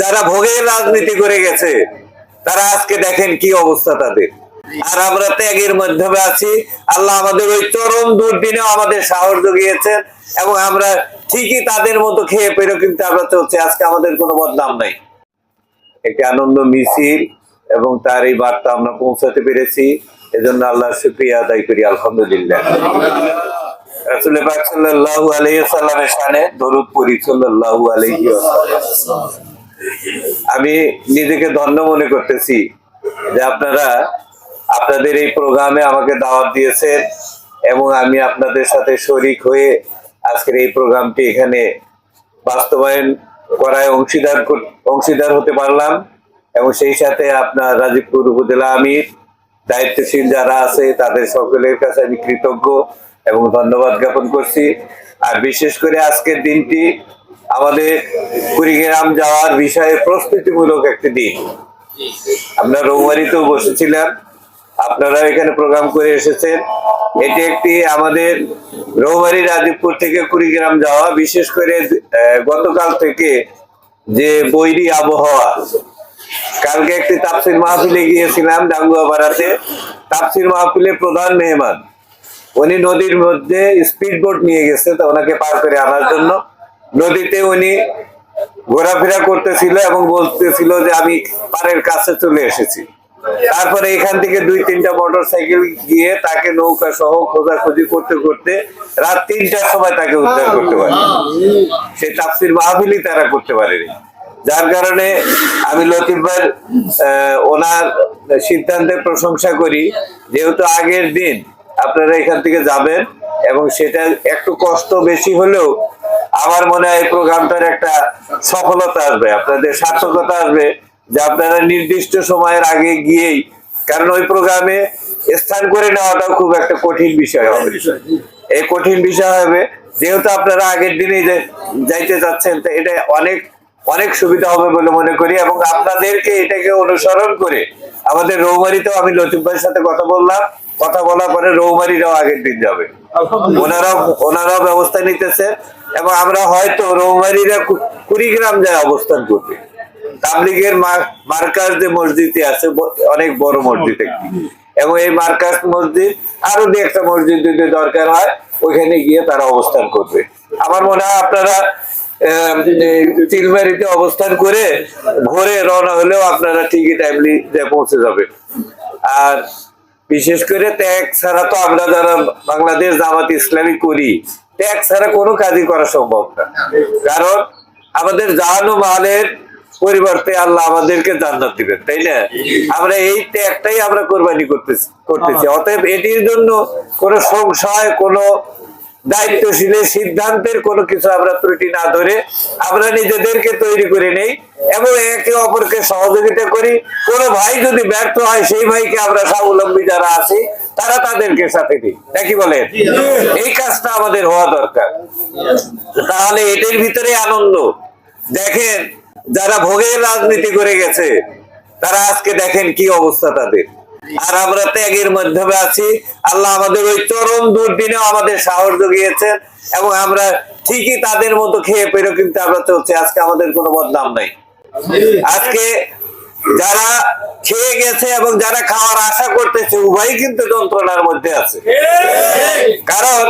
যারা ভোগের রাজনীতি করে গেছে, তারা আজকে দেখেন কি অবস্থা তাদের। আর আমরা ত্যাগের মাধ্যমে আছি। আল্লাহ আমাদের ওই চরম দুর্দিনেও আমাদের সাহস জুগিয়েছেন এবং আমরা ঠিকই তাদের মতো খেয়ে পেরো কিন্তু আমরা চলছি। আজকে আমাদের কোনো বদনাম নাই। একটি আনন্দ মিছিল এবং তার এই বার্তা আমরা পৌঁছাতে পেরেছি। এজন্য আল্লাহ শুক্রিয়া আদায় করি, আলহামদুলিল্লাহ। রাসূল পাক সাল্লাল্লাহু আলাইহি সাল্লামের শানে দরুদ পড়ি, সাল্লাল্লাহু আলাইহি আমি নিজেকে ধন্য মনে করতেছি যে আপনারা আপনাদের এই প্রোগ্রামে আমাকে দাওয়াত দিয়েছেন এবং আমি আপনাদের সাথে শরিক হয়ে আজকের এই প্রোগ্রামটি এখানে বাস্তবায়ন করায় অংশীদার অংশীদার হতে পারলাম এবং সেই সাথে আপনার রাজীবপুর উপজেলা আমির, দায়িত্বশীল যারা আছে তাদের সকলের কাছে আমি কৃতজ্ঞ এবং ধন্যবাদ জ্ঞাপন করছি। আর বিশেষ করে আজকের দিনটি আমাদের কুড়িগ্রাম যাওয়ার বিষয়ে প্রস্তুতিমূলক একটি দিন। আমরা রৌমারিতেও বসেছিলাম। আপনারা এখানে প্রোগ্রাম করে এসেছেন। এটি একটি আমাদের রৌমারি রাজীবপুর থেকে কুড়িগ্রাম যাওয়া, বিশেষ করে গতকাল থেকে যে বৈরী আবহাওয়া। কালকে একটি তাপসির মাহফিলে গিয়েছিলাম ডাঙ্গুয়া পাড়াতে তাপসির মাহফিলে প্রধান মেহমান। উনি নদীর মধ্যে স্পিড বোট নিয়ে গেছে, তো ওনাকে পার করে আনার জন্য। নদীতে উনি ঘোরাফেরা করতেছিল এবং বলতেছিল যে আমি পাড়ের কাছে চলে এসেছি। তারপরে এখান থেকে দুই তিনটা মোটর সাইকেল গিয়ে তাকে নৌকা সহ খোঁজাখুঁজি করতে করতে রাত তিনটার সময় তাকে উদ্ধার করতে পারে সে তাপসির মাহফিলই তারা করতে পারেনি। যার কারণে আমি লতিফ ভাইয়ের আহ, ওনার সিদ্ধান্তের প্রশংসা করি। যেহেতু আগের দিন আপনারা এখান থেকে যাবেন এবং সেটা একটু কষ্ট বেশি হলেও আমার মনে হয় প্রোগ্রামটার একটা সফলতা আসবে, আপনাদের সার্থকতা আসবে, যে আপনারা নির্দিষ্ট সময়ের আগে গিয়েই, কারণ ওই প্রোগ্রামে স্থান করে নেওয়াটাও খুব একটা কঠিন বিষয় হবে। এই কঠিন বিষয় হবে, যেহেতু আপনারা আগের দিনেই যে- যাইতে যাচ্ছেন, তো এটা অনেক অনেক সুবিধা হবে বলে মনে করি এবং আপনাদেরকে এটাকে অনুসরণ করে আমাদের রৌমারিতেও আমি লতিফ ভাইয়ের সাথে কথা বললাম, কথা বলার পরে রৌমারিরাও আগের দিন যাবে। ওনারাও ওনারাও ব্যবস্থা নিতেছে এবং আমরা হয়তো রৌমারিরা কুড়িগ্রাম যায় অবস্থান করবে। তাবলিগের মার্কাজ যে আছে অনেক বড় মসজিদ একটি। এবং এই মার্কাজ মসজিদ আরও দু একটা মসজিদ যদি দরকার হয় ওইখানে গিয়ে তারা অবস্থান করবে। আমার মনে হয় আপনারা আহ, চিলমারিতে অবস্থান করে ভোরে রওনা হলেও আপনারা ঠিকই টাইমলি পৌঁছে যাবে আর বিশেষ করে ত্যাগ ছাড়া তো আমরা যারা বাংলাদেশ জামাত ইসলামী করি, ত্যাগ ছাড়া কোনো কাজই করা সম্ভব না। কারণ আমাদের জান ও মালের পরিবর্তে আল্লাহ আমাদেরকে জান্নাত দিবেন, তাই না? আমরা এই ত্যাগটাই আমরা কোরবানি করতেছি করতেছি। অতএব এটির জন্য কোনো সংশয়, কোনো দায়িত্বশীলের সিদ্ধান্তের কোনো কিছু আমরা ত্রুটি না ধরে আমরা নিজেদেরকে তৈরি করে নেই এবং একে অপরকে সহযোগিতা করি। কোনো ভাই যদি ব্যর্থ হয়, সেই ভাইকে আমরা স্বাবলম্বী যারা আছি, তারা তাদেরকে সাথে দিই। নাকি বলেন? এই কাজটা আমাদের হওয়া দরকার। তাহলে এটির ভিতরে আনন্দ। দেখেন, যারা ভোগের রাজনীতি করে গেছে, তারা আজকে দেখেন কি অবস্থা তাদের। আর আমরা ত্যাগের মাধ্যমে আছি। আল্লাহ আমাদের ওই চরম দুর্দিনেও আমাদের সাহস জুগিয়েছেন এবং আমরা ঠিকই তাদের মতো খেয়ে পেরো কিন্তু আমরা চলছি। আজকে আমাদের কোনো বদনাম নাই। আজকে যারা খেয়ে গেছে এবং যারা খাওয়ার আশা করতেছে, উভয়ই কিন্তু যন্ত্রণার মধ্যে আছে। কারণ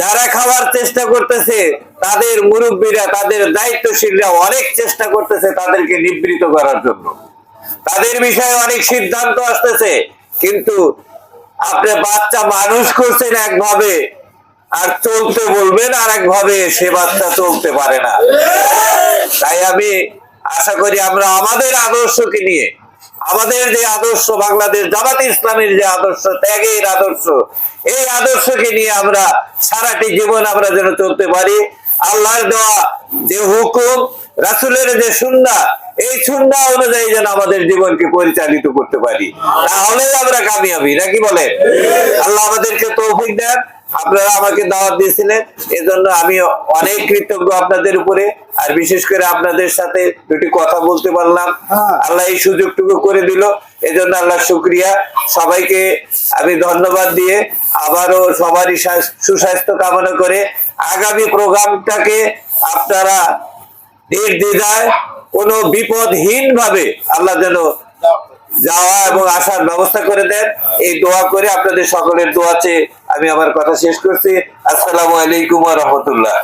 যারা খাওয়ার চেষ্টা করতেছে, তাদের মুরব্বীরা, তাদের দায়িত্বশীলরা অনেক চেষ্টা করতেছে তাদেরকে নিবৃত করার জন্য। তাদের বিষয়ে অনেক সিদ্ধান্ত আসতেছে, কিন্তু আপনি বাচ্চা মানুষ করছেন একভাবে আর চলতে বলবেন আর একভাবে সে বাচ্চা চলতে পারে না। তাই আমি আশা করি আমরা আমাদের আদর্শকে নিয়ে, আমাদের যে আদর্শ বাংলাদেশ, জামাত ইসলামের যে আদর্শ, ত্যাগের আদর্শ, এই আদর্শকে নিয়ে আমরা সারাটি জীবন আমরা যেন চলতে পারি। আল্লাহর দেওয়া যে হুকুম রাসুলের যে সুন্না এই সুন্না অনুযায়ী যেন আমাদের জীবনকে পরিচালিত করতে পারি। তাহলে আমরা কামিয়াবি নাকি বলে আল্লাহ আমাদেরকে তৌফিক দেন। আপনারা আমাকে দাওয়াত দিয়েছিলেন, এজন্য আমি অনেক কৃতজ্ঞ আপনাদের উপরে, আর বিশেষ করে আপনাদের সাথে দুটি কথা বলতে পারলাম। আল্লাহ এই সুযোগটুকু করে দিল, এজন্য আল্লাহ শুক্রিয়া। সবাইকে আমি ধন্যবাদ দিয়ে আবারও সবারই সুস্বাস্থ্য কামনা করে আগামী প্রোগ্রামটাকে আপনারা নির্দ্বিধায় কোনো বিপদহীন ভাবে আল্লাহ যেন যাওয়া এবং আসার ব্যবস্থা করে দেন। এই দোয়া করে আপনাদের সকলের দোয়া চেয়ে আমি আমার কথা শেষ করছি। আসসালামু আলাইকুম রহমতুল্লাহ।